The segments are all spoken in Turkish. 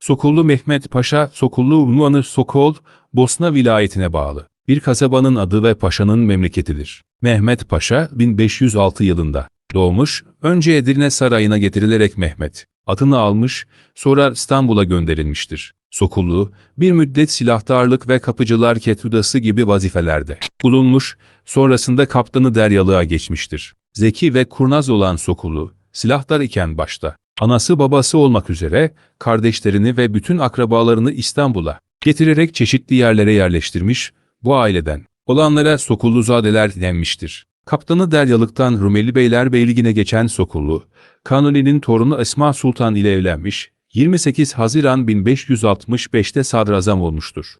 Sokullu Mehmet Paşa, Sokullu unvanı Sokol, Bosna vilayetine bağlı. Bir kasabanın adı ve paşanın memleketidir. Mehmet Paşa 1506 yılında doğmuş, önce Edirne Sarayı'na getirilerek Mehmet adını almış, sonra İstanbul'a gönderilmiştir. Sokullu, bir müddet silahtarlık ve kapıcılar ketudası gibi vazifelerde bulunmuş, sonrasında kaptanı deryalığa geçmiştir. Zeki ve kurnaz olan Sokullu, silahtar iken başta, anası babası olmak üzere, kardeşlerini ve bütün akrabalarını İstanbul'a getirerek çeşitli yerlere yerleştirmiş, bu aileden olanlara Sokulluzadeler denmiştir. Kaptanı Deryalık'tan Rumeli Beylerbeyliğine geçen Sokullu, Kanuni'nin torunu Esma Sultan ile evlenmiş, 28 Haziran 1565'te sadrazam olmuştur.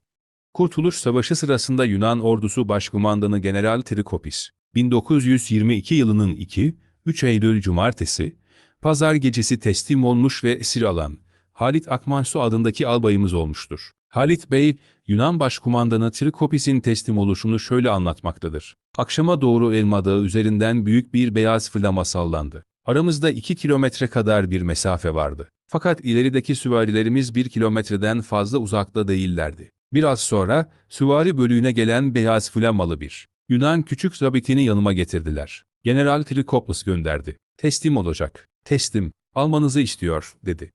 Kurtuluş Savaşı sırasında Yunan ordusu başkumandanı General Trikopis, 1922 yılının 2, 3 Eylül Cumartesi, pazar gecesi teslim olmuş ve esir alan Halit Akmansu adındaki albayımız olmuştur. Halit Bey, Yunan başkumandanı Trikopis'in teslim oluşunu şöyle anlatmaktadır. Akşama doğru Elma Dağı üzerinden büyük bir beyaz flama sallandı. Aramızda iki kilometre kadar bir mesafe vardı. Fakat ilerideki süvarilerimiz bir kilometreden fazla uzakta değillerdi. Biraz sonra süvari bölüğüne gelen beyaz flamalı bir Yunan küçük zabitini yanıma getirdiler. General Trikoplis gönderdi. Teslim olacak. Teslim. Almanızı istiyor, dedi.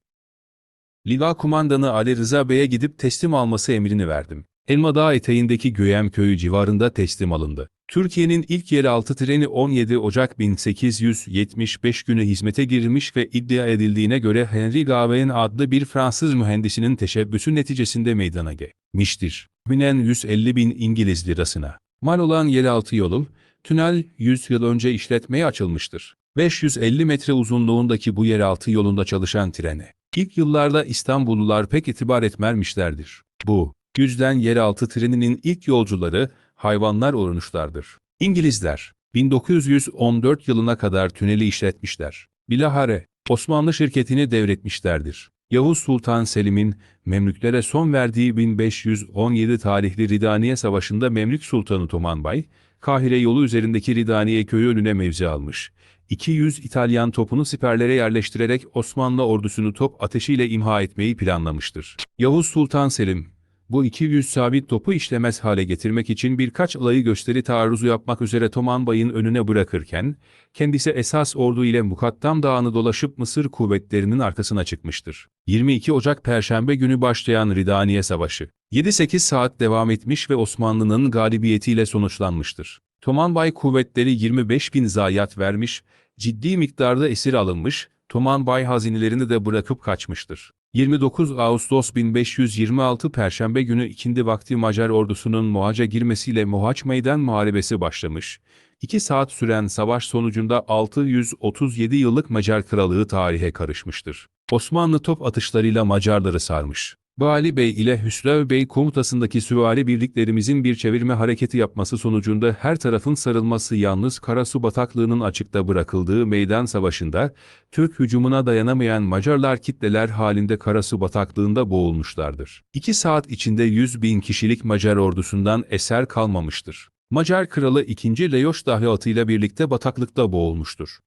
Liva kumandanı Ali Rıza Bey'e gidip teslim alması emrini verdim. Elmadağ eteğindeki Göyem köyü civarında teslim alındı. Türkiye'nin ilk yeraltı treni 17 Ocak 1875 günü hizmete girmiş ve iddia edildiğine göre Henry Gawain adlı bir Fransız mühendisinin teşebbüsü neticesinde meydana gelmiştir. Binen 150 bin İngiliz lirasına. Mal olan yeraltı yolu, tünel 100 yıl önce işletmeye açılmıştır. 550 metre uzunluğundaki bu yeraltı yolunda çalışan trene, ilk yıllarda İstanbullular pek itibar etmermişlerdir. Bu, yüzden yeraltı treninin ilk yolcuları, hayvanlar olmuşlardır. İngilizler, 1914 yılına kadar tüneli işletmişler. Bilahare, Osmanlı şirketini devretmişlerdir. Yavuz Sultan Selim'in Memlüklere son verdiği 1517 tarihli Ridaniye Savaşı'nda Memlük Sultanı Tomanbay, Kahire yolu üzerindeki Ridaniye köyü önüne mevzi almış. 200 İtalyan topunu siperlere yerleştirerek Osmanlı ordusunu top ateşiyle imha etmeyi planlamıştır. Yavuz Sultan Selim, bu 200 sabit topu işlemez hale getirmek için birkaç alayı gösteri taarruzu yapmak üzere Toman Bay'ın önüne bırakırken, kendisi esas ordu ile Mukattam Dağı'nı dolaşıp Mısır kuvvetlerinin arkasına çıkmıştır. 22 Ocak Perşembe günü başlayan Ridaniye Savaşı, 7-8 saat devam etmiş ve Osmanlı'nın galibiyetiyle sonuçlanmıştır. Toman Bay kuvvetleri 25 bin zayiat vermiş, ciddi miktarda esir alınmış, Toman Bay hazinelerini de bırakıp kaçmıştır. 29 Ağustos 1526 Perşembe günü ikindi vakti Macar ordusunun Mohaç'a girmesiyle Mohaç Meydan Muharebesi başlamış. 2 saat süren savaş sonucunda 637 yıllık Macar Kralığı tarihe karışmıştır. Osmanlı top atışlarıyla Macarları sarmış. Bali Bey ile Hüsrev Bey komutasındaki süvari birliklerimizin bir çevirme hareketi yapması sonucunda her tarafın sarılması yalnız Karasu bataklığının açıkta bırakıldığı meydan savaşında, Türk hücumuna dayanamayan Macarlar kitleler halinde Karasu bataklığında boğulmuşlardır. İki saat içinde 100 bin kişilik Macar ordusundan eser kalmamıştır. Macar kralı 2. Leoş dahi atıyla birlikte bataklıkta boğulmuştur.